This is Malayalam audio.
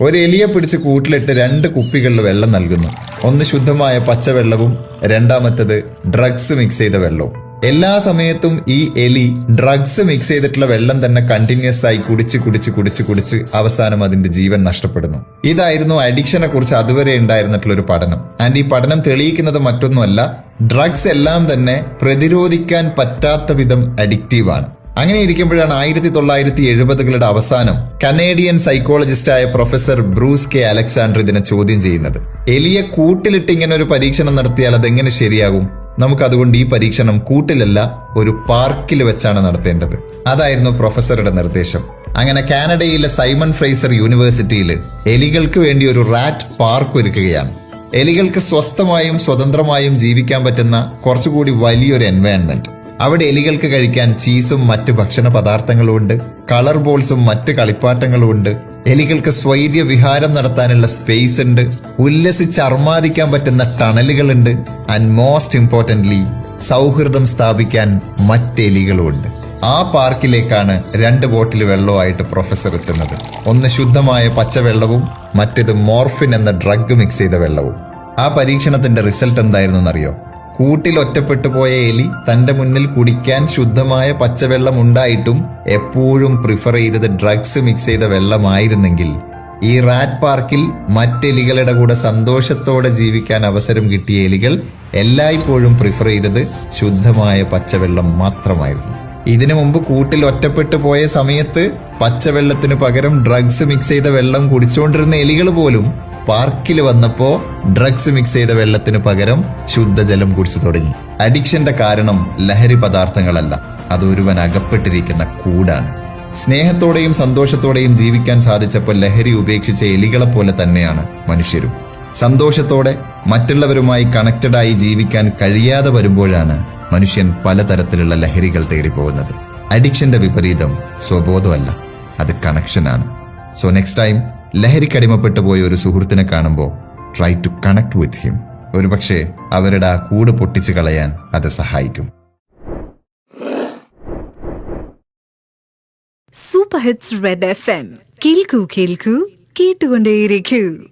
ഒരു എലിയെ പിടിച്ച് കൂട്ടിലിട്ട് രണ്ട് കുപ്പികളിൽ വെള്ളം നൽകുന്നു. ഒന്ന് ശുദ്ധമായ പച്ചവെള്ളവും രണ്ടാമത്തത് ഡ്രഗ്സ് മിക്സ് ചെയ്ത വെള്ളവും. എല്ലാ സമയത്തും ഈ എലി ഡ്രഗ്സ് മിക്സ് ചെയ്തിട്ടുള്ള വെള്ളം തന്നെ കണ്ടിന്യൂസ് ആയി കുടിച്ച് കുടിച്ച് കുടിച്ച് കുടിച്ച് അവസാനം അതിന്റെ ജീവൻ നഷ്ടപ്പെടുന്നു. ഇതായിരുന്നു അഡിക്ഷനെ കുറിച്ച് അതുവരെ ഉണ്ടായിരുന്നിട്ടുള്ള ഒരു പഠനം. ആൻഡ് ഈ പഠനം തെളിയിക്കുന്നത് മറ്റൊന്നുമല്ല ഡ്രഗ്സ് എല്ലാം തന്നെ പ്രതിരോധിക്കാൻ പറ്റാത്ത വിധം അഡിക്റ്റീവ് ആണ്. അങ്ങനെ ഇരിക്കുമ്പോഴാണ് ആയിരത്തി തൊള്ളായിരത്തി എഴുപതുകളുടെ അവസാനം കനേഡിയൻ സൈക്കോളജിസ്റ്റായ പ്രൊഫസർ ബ്രൂസ് കെ അലക്സാണ്ടർ ഇതിനെ ചോദ്യം ചെയ്യുന്നത്. എലിയെ കൂട്ടിലിട്ട് ഇങ്ങനെ ഒരു പരീക്ഷണം നടത്തിയാൽ അതെങ്ങനെ ശരിയാകും? നമുക്ക് അതുകൊണ്ട് ഈ പരീക്ഷണം കൂട്ടിലല്ല ഒരു പാർക്കിൽ വെച്ചാണ് നടത്തേണ്ടത്. അതായിരുന്നു പ്രൊഫസറുടെ നിർദ്ദേശം. അങ്ങനെ കാനഡയിലെ സൈമൺ ഫ്രൈസർ യൂണിവേഴ്സിറ്റിയിൽ എലികൾക്ക് വേണ്ടി ഒരു റാറ്റ് പാർക്ക് ഒരുക്കുകയാണ്. എലികൾക്ക് സ്വസ്ഥമായും സ്വതന്ത്രമായും ജീവിക്കാൻ പറ്റുന്ന കുറച്ചുകൂടി വലിയൊരു എൻവയൺമെന്റ് അവിടെ എലികൾക്ക് കഴിക്കാൻ ചീസും മറ്റു ഭക്ഷണ പദാർത്ഥങ്ങളും ഉണ്ട് കളർ ബോൾസും മറ്റ് കളിപ്പാട്ടങ്ങളും ഉണ്ട് എലികൾക്ക് സ്വൈര്യ വിഹാരം നടത്താനുള്ള സ്പേസ് ഉണ്ട് ഉല്ലസിച്ച് അർമാദിക്കാൻ പറ്റുന്ന ടണലുകളുണ്ട്. ആൻഡ് മോസ്റ്റ് ഇമ്പോർട്ടന്റ്ലി സൗഹൃദം സ്ഥാപിക്കാൻ മറ്റ് ഉണ്ട് ആ പാർക്കിലേക്കാണ് രണ്ട് ബോട്ടിൽ വെള്ളവുമായിട്ട് പ്രൊഫസർ എത്തുന്നത്. ഒന്ന് ശുദ്ധമായ പച്ചവെള്ളവും മറ്റേത് മോർഫിൻ എന്ന ഡ്രഗ് മിക്സ് ചെയ്ത വെള്ളവും. ആ പരീക്ഷണത്തിന്റെ റിസൾട്ട് എന്തായിരുന്നു എന്നറിയോ കൂട്ടിൽ ഒറ്റപ്പെട്ടു പോയ എലി തന്റെ മുന്നിൽ കുടിക്കാൻ ശുദ്ധമായ പച്ചവെള്ളം ഉണ്ടായിട്ടും എപ്പോഴും പ്രിഫർ ചെയ്തത് ഡ്രഗ്സ് മിക്സ് ചെയ്ത വെള്ളമായിരുന്നെങ്കിൽ. ഈ റാറ്റ് പാർക്കിൽ മറ്റെലികളുടെ കൂടെ സന്തോഷത്തോടെ ജീവിക്കാൻ അവസരം കിട്ടിയ എലികൾ എല്ലായ്പ്പോഴും പ്രിഫർ ചെയ്തത് ശുദ്ധമായ പച്ചവെള്ളം മാത്രമായിരുന്നു. ഇതിനു മുമ്പ് കൂട്ടിൽ ഒറ്റപ്പെട്ടു പോയ സമയത്ത് പച്ചവെള്ളത്തിന് പകരം ഡ്രഗ്സ് മിക്സ് ചെയ്ത വെള്ളം കുടിച്ചുകൊണ്ടിരുന്ന എലികൾ പോലും പാർക്കിൽ വന്നപ്പോ ഡ്രഗ്സ് മിക്സ് ചെയ്ത വെള്ളത്തിന് പകരം ശുദ്ധജലം കുടിച്ചു തുടങ്ങി. അഡിക്ഷന്റെ കാരണം ലഹരി പദാർത്ഥങ്ങളല്ല. അത് ഒരുവൻ അകപ്പെട്ടിരിക്കുന്ന കൂടാണ്. സ്നേഹത്തോടെയും സന്തോഷത്തോടെയും ജീവിക്കാൻ സാധിച്ചപ്പോൾ ലഹരി ഉപേക്ഷിച്ച എലികളെ പോലെ തന്നെയാണ് മനുഷ്യരും. സന്തോഷത്തോടെ മറ്റുള്ളവരുമായി കണക്റ്റഡായി ജീവിക്കാൻ കഴിയാതെ വരുമ്പോഴാണ് മനുഷ്യൻ പലതരത്തിലുള്ള ലഹരികൾ തേടിപ്പോകുന്നത്. അഡിക്ഷന്റെ വിപരീതം സ്വബോധമല്ല അത് കണക്ഷനാണ് സോ നെക്സ്റ്റ് ടൈം ലഹരിക്കടിമപ്പെട്ടു പോയ ഒരു സുഹൃത്തിനെ കാണുമ്പോൾ try to connect with him ഒരുപക്ഷെ അവരുടെ ആ കൂട് പൊട്ടിച്ചു കളയാൻ അത് സഹായിക്കും. Super hits red F M കേൾക്കൂ കേൾക്കൂ കേട്ടുകൊണ്ടേയിരിക്കൂ.